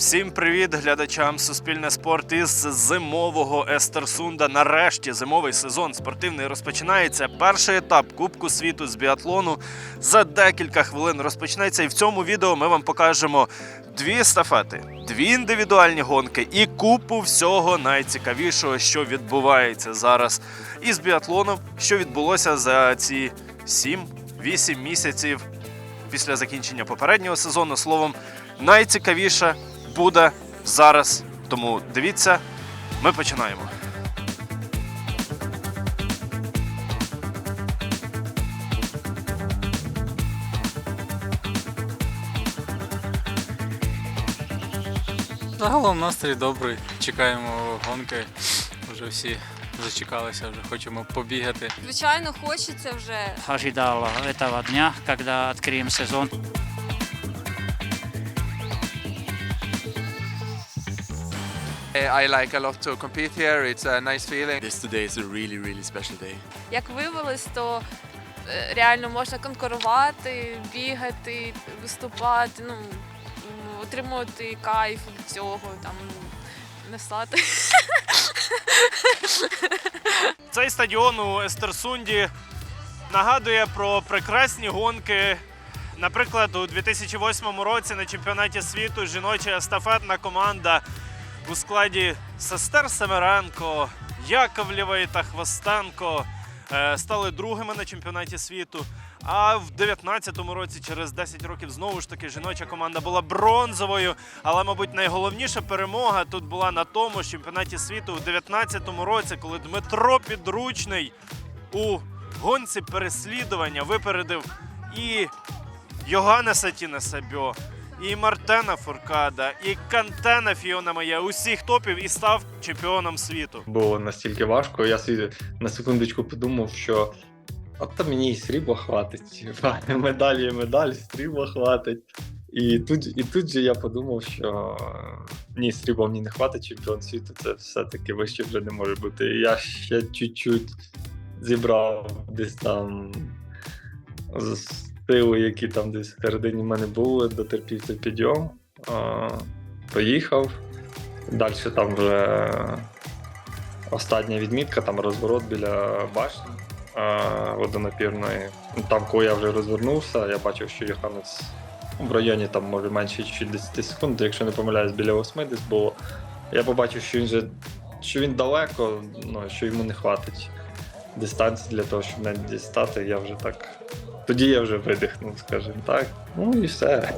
Всім привіт глядачам Суспільне спорт із зимового Естерсунда. Нарешті зимовий сезон спортивний розпочинається. Перший етап Кубку світу з біатлону за декілька хвилин розпочнеться. І в цьому відео ми вам покажемо дві естафети, дві індивідуальні гонки і купу всього найцікавішого, що відбувається зараз із біатлоном, що відбулося за ці 7-8 місяців після закінчення попереднього сезону. Словом, найцікавіше буде зараз. Тому дивіться, ми починаємо. Загалом настрій добрий. Чекаємо гонки. Вже всі зачекалися, вже хочемо побігати. Звичайно, хочеться вже. ожидал этого дня, когда откроем сезон. I like a lot to compete here. It's a nice feeling. This today is a really, really special day. Як виявилось, то е, реально можна конкурувати, бігати, виступати, ну, м, отримувати кайф від цього, там, не стати. Цей стадіон у Естерсунді нагадує про прекрасні гонки. Наприклад, у 2008 році на чемпіонаті світу жіноча естафетна команда у складі сестер Семеренко, Яковлєвої та Хвостенко е, стали другими на чемпіонаті світу. А в 2019 році, через 10 років, знову ж таки жіноча команда була бронзовою. Але, мабуть, найголовніша перемога тут була на тому ж чемпіонаті світу в 2019 році, коли Дмитро Підручний у гонці переслідування випередив і Йоганнеса Тінеса Бьо, і Мартена Фуркада, і Кантена Фіона Має, усіх топів і став чемпіоном світу. було настільки важко. Я собі на секундочку подумав, що от та мені і срібла хватить. Медаль є медаль, срібла хватить. І тут, і тут же я подумав, що ні, срібла мені не хватить, чемпіон світу це все-таки вище вже не може бути. І я ще чуть-чуть зібрав десь там сили, які там десь всередині мене були, дотерпів цей підйом, поїхав. Далі там вже остання відмітка, там розворот біля башні водонапірної. Там, коли я вже розвернувся, я бачив, що Йоханнес в районі там може менше чуть 10 секунд, якщо не помиляюсь, біля 8 десь було. Я побачив, що він же що він далеко, ну, що йому не хватить дистанції для того, щоб навіть дістати, я вже так. Тоді я вже видихнув, скажімо так. Ну і все.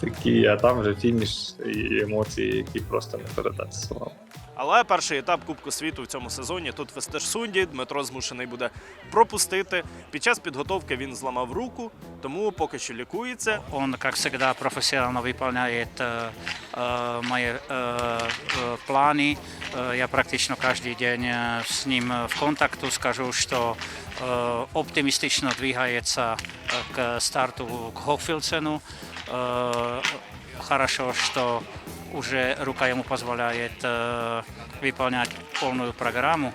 Такі, а там вже фініш і емоції, які просто не передати словами. Але перший етап Кубку світу в цьому сезоні тут в Естерсунді Дмитро змушений буде пропустити. Під час підготовки він зламав руку, тому поки що лікується. Он, как всегда, профессионально выполняет э, э, мои э, э, планы. Э, я практически каждый день э, с ним э, в контакту скажу, что э, оптимистично двигается э, к старту к Хоффилсену. Э, хорошо, что уже рука ему позволяет э, выполнять полную программу.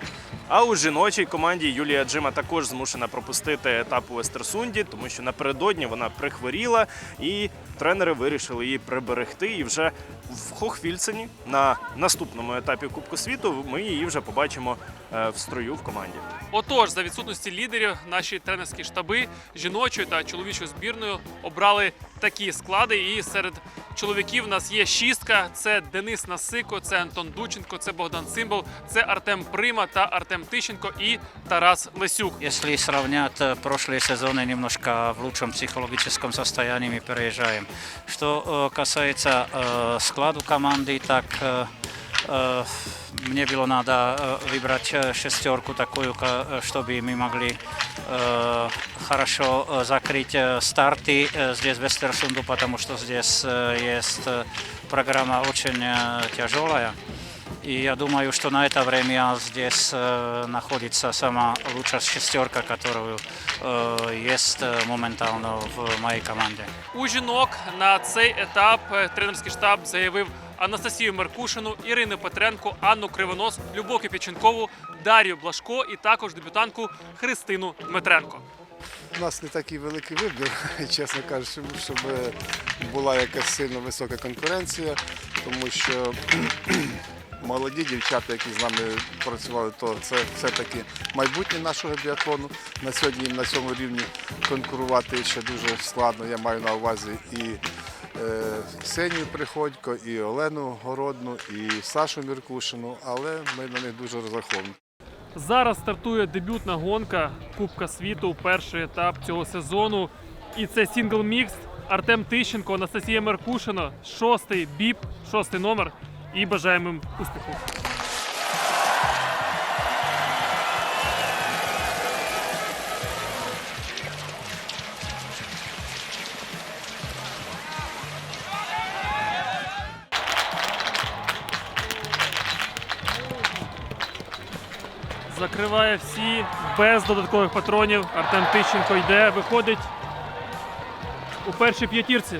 А у жіночій команді Юлія Джима також змушена пропустити етап у Естерсунді, тому що напередодні вона прихворіла, і тренери вирішили її приберегти. І вже в Хохвільцені на наступному етапі Кубку світу ми її вже побачимо е, в строю в команді. Отож, за відсутності лідерів, наші тренерські штаби жіночою та чоловічою збірною обрали такі склади. І серед чоловіків у нас є шістка: це Денис Насико, це Антон Дученко, це Богдан Цимбал, це Артем Прима та Артем Тищенко і Тарас Лесюк. Если сравнять э, прошлые сезоны немножко в лучшем психологическом состоянии мы переезжаем. Что э, касается э, складу команды, так э, э, мне было надо э, выбрать э, шестерку такую, ка- э, чтобы мы могли э, хорошо э, закрыть э, старты э, здесь в Эстерсунду, потому что здесь э, есть э, программа очень э, тяжелая. И я думаю, что на это время здесь э, находится сама лучшая шестерка, которую э, есть э, моментально в моей команде. У жінок на цей етап е, тренерський штаб заявив Анастасію Меркушину, Ірину Петренко, Анну Кривонос, Любов Кипяченкову, Дар'ю Блашко і також дебютантку Христину Дмитренко. у нас не такий великий вибір, чесно кажучи, щоб була якась сильно висока конкуренція, тому що молоді дівчата, які з нами працювали, то це все-таки майбутнє нашого біатлону. На сьогодні на цьому рівні конкурувати ще дуже складно. Я маю на увазі і е, Ксенію Приходько, і Олену Городну, і Сашу Міркушину, але ми на них дуже розраховуємо. Зараз стартує дебютна гонка Кубка світу, перший етап цього сезону. І це сінгл мікс. Артем Тищенко, Анастасія Меркушина, шостий біп, шостий номер. І бажаємо їм успіху. Закриває всі без додаткових патронів. Артем Тищенко йде, виходить у першій п'ятірці.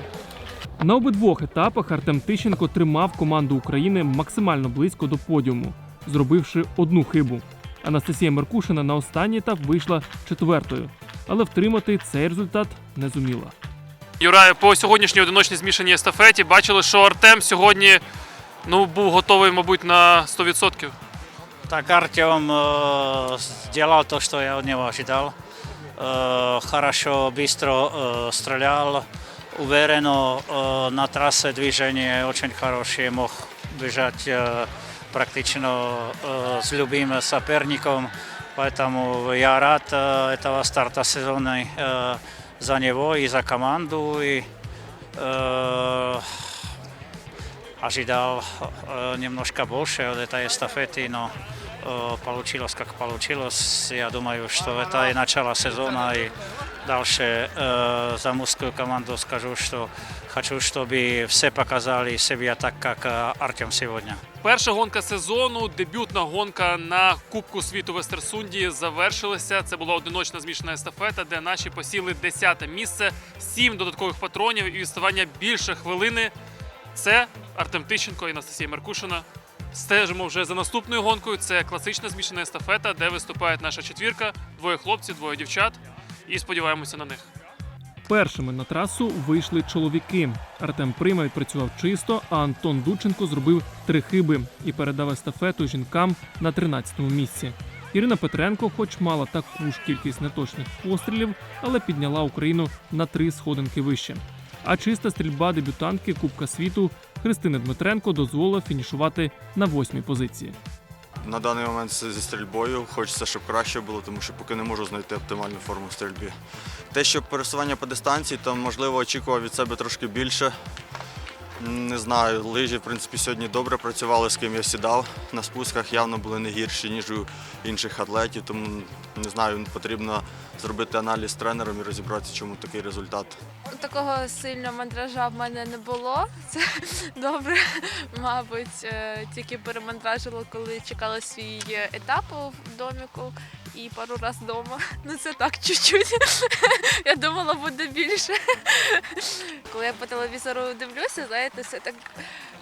На обидвох етапах Артем Тищенко тримав команду України максимально близько до подіуму, зробивши одну хибу. Анастасія Меркушина на останній етап вийшла четвертою, але втримати цей результат не зуміла. Юраю, по сьогоднішній одиночній змішаній естафеті бачили, що Артем сьогодні ну, був готовий, мабуть, на 100%. Так Артем э, сделал то, что я от него ожидал. Э, хорошо, быстро э, стрелял, уверенно э, на трассе движение очень хорошее, мог бежать э, практично э, с любым соперником. Поэтому я рад э, этого старта сезона э, за него и за команду. И, э, ожидал э, немножко больше от этой эстафеты, но э, получилось как получилось. Я думаю, что это и начало сезона, и дальше э, за мужскую команду скажу, что хочу, чтобы все показали себя так, как э, Артем сегодня. Перша гонка сезону, дебютна гонка на Кубку світу в Естерсунді завершилася. Це була одиночна змішана естафета, де наші посіли 10 місце, 7 додаткових патронів і відставання більше хвилини. Це Артем Тищенко і Анастасія Меркушина. Стежимо вже за наступною гонкою. Це класична змішана естафета, де виступає наша четвірка, двоє хлопців, двоє дівчат. І сподіваємося на них. Першими на трасу вийшли чоловіки. Артем Прима відпрацював чисто, а Антон Дученко зробив три хиби і передав естафету жінкам на 13-му місці. Ірина Петренко, хоч мала таку ж кількість неточних пострілів, але підняла Україну на три сходинки вище. А чиста стрільба дебютантки Кубка світу Христини Дмитренко дозволила фінішувати на восьмій позиції. На даний момент зі стрільбою хочеться, щоб краще було, тому що поки не можу знайти оптимальну форму в стрільбі. Те, що пересування по дистанції, то можливо очікував від себе трошки більше. Не знаю, лижі, в принципі, сьогодні добре працювали, з ким я сідав. На спусках явно були не гірші, ніж у інших атлетів, тому не знаю, потрібно зробити аналіз з тренером і розібратися, чому такий результат. Такого сильного мандража в мене не було. Це добре, мабуть, е, тільки перемандражило, коли чекала свій етап в доміку і пару раз вдома. Ну це так чуть-чуть. Я думала, буде більше. Коли я по телевізору дивлюся, знаєте, все так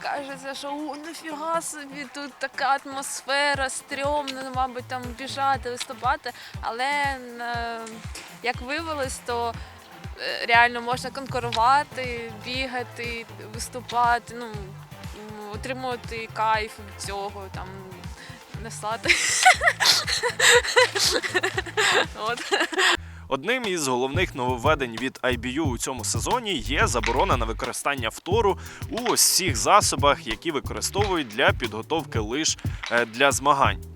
кажеться, що о, нафіга собі, тут така атмосфера, стрьомно, мабуть, там біжати, виступати. Але е, як виявилось, то е, реально можна конкурувати, бігати, виступати, ну, отримувати кайф від цього, там, несати. От. Одним із головних нововведень від IBU у цьому сезоні є заборона на використання фтору у ось засобах, які використовують для підготовки лиж е, для змагань.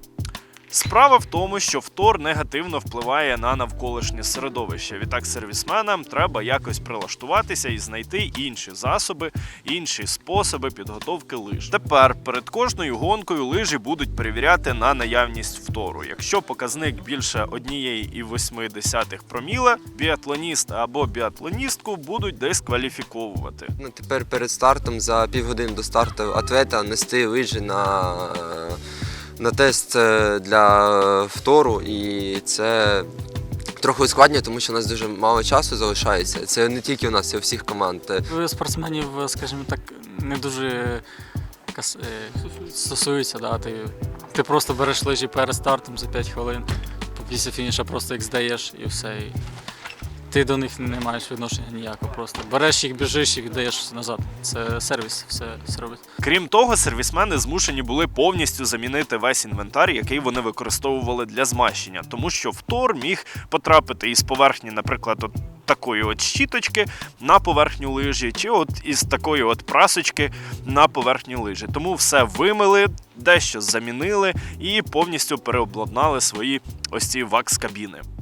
Справа в тому, що втор негативно впливає на навколишнє середовище. Відтак сервісменам треба якось прилаштуватися і знайти інші засоби, інші способи підготовки лиж. Тепер перед кожною гонкою лижі будуть перевіряти на наявність втору. Якщо показник більше 1,8 проміла, біатлоніст або біатлоністку будуть дискваліфіковувати. Ну, тепер перед стартом за півгодини до старту атлета нести лижі на, на тест для втору, і це трохи ускладнює, тому що у нас дуже мало часу залишається. Це не тільки у нас, це у всіх команд. Е, Спортсменів, скажімо так, не дуже е, стосується. Да? Ти, ти просто береш лижі перед стартом за 5 хвилин, після фініша просто їх здаєш і все. Ти до них не маєш відношення ніякого. Просто береш їх, біжиш і віддаєш назад. Це сервіс, все робить. Крім того, сервісмени змушені були повністю замінити весь інвентар, який вони використовували для змащення, тому що втор міг потрапити із поверхні, наприклад, от такої от щіточки на поверхню лижі, чи от із такої от прасочки на поверхню лижі. Тому все вимили, дещо замінили і повністю переобладнали свої ось ці вакс-кабіни.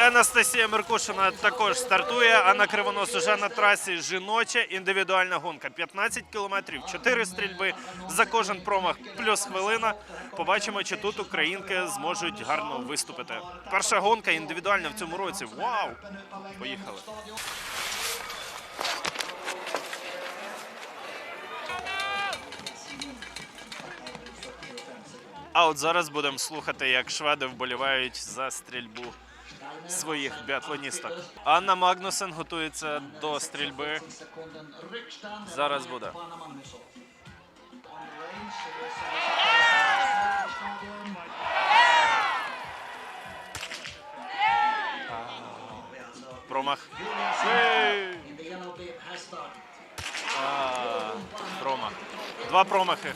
Анастасія Меркушина також стартує. А на кривонос уже на трасі жіноча індивідуальна гонка. 15 кілометрів, 4 стрільби за кожен промах плюс хвилина. Побачимо, чи тут українки зможуть гарно виступити. Перша гонка індивідуальна в цьому році. Вау! Поїхали. А от зараз будемо слухати, як шведи вболівають за стрільбу своїх біатлоністок. Анна Магнусен готується до стрільби. Зараз буде. Промах. Промах. Два промахи.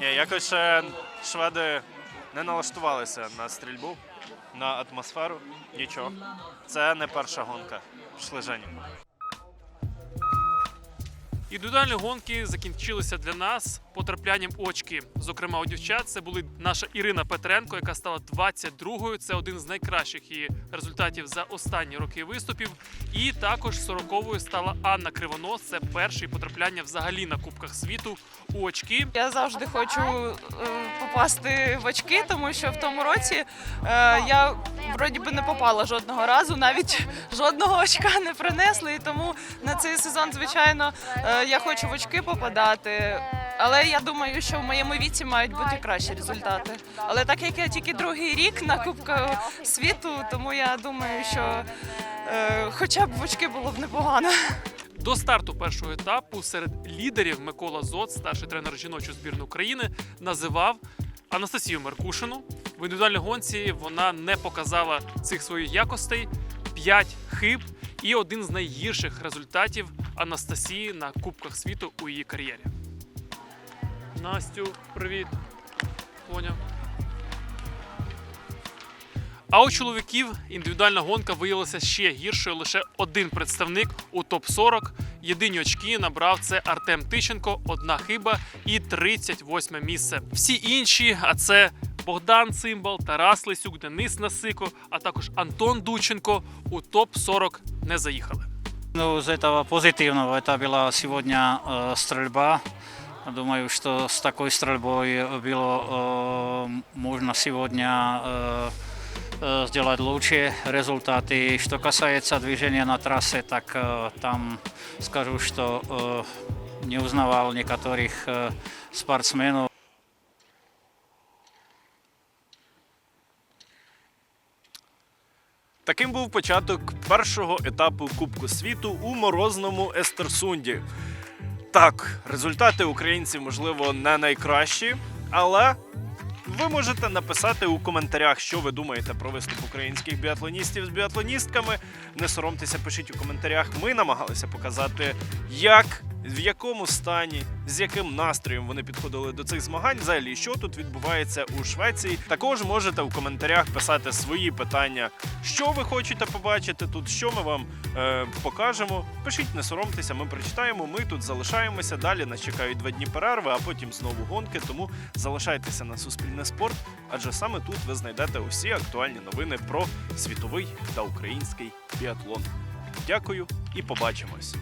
Ні, якось ще шведи не налаштувалися на стрільбу, на атмосферу. Нічого. Це не перша гонка. Пішли Жені. Індивідуальні гонки закінчилися для нас потраплянням очки. Зокрема, у дівчат це були наша Ірина Петренко, яка стала 22-ю. Це один з найкращих її результатів за останні роки виступів. І також 40-ю стала Анна Кривонос. Це перше потрапляння взагалі на Кубках світу у очки. Я завжди хочу е, попасти в очки, тому що в тому році е, я вроді би не попала жодного разу, навіть жодного очка не принесли. І тому на цей сезон, звичайно, е, я хочу в очки попадати. Але я думаю, що в моєму віці мають бути кращі результати. Але так як я тільки другий рік на Кубку світу, тому я думаю, що е, хоча б в очки було б непогано. До старту першого етапу серед лідерів Микола Зот, старший тренер жіночої збірної України, називав Анастасію Меркушину. В індивідуальній гонці вона не показала цих своїх якостей, 5 хиб і один з найгірших результатів Анастасії на Кубках світу у її кар'єрі. Настю, привіт. Поняв. А у чоловіків індивідуальна гонка виявилася ще гіршою. Лише один представник у топ-40. Єдині очки набрав це Артем Тищенко, одна хиба і 38 місце. Всі інші, а це Богдан Цимбал, Тарас Лисюк, Денис Насико, а також Антон Дученко у топ-40 не заїхали. Ну, из этого позитивного это была сегодня э, стрельба. Думаю, что с такой стрельбой было э, можно сегодня э, э, сделать лучшие результаты. Что касается движения на трассе, так э, там скажу, что э, не узнавал некоторых э, спортсменов. Таким був початок першого етапу Кубку світу у морозному Естерсунді. Так, результати українців, можливо, не найкращі, але ви можете написати у коментарях, що ви думаєте про виступ українських біатлоністів з біатлоністками. Не соромтеся, пишіть у коментарях. Ми намагалися показати, як, в якому стані, з яким настроєм вони підходили до цих змагань. Взагалі, що тут відбувається у Швеції. Також можете у коментарях писати свої питання, що ви хочете побачити тут, що ми вам е, покажемо. Пишіть, не соромтеся, ми прочитаємо. Ми тут залишаємося. Далі нас чекають два дні перерви, а потім знову гонки. Тому залишайтеся на Суспільне спорт, адже саме тут ви знайдете усі актуальні новини про світовий та український біатлон. Дякую і побачимось.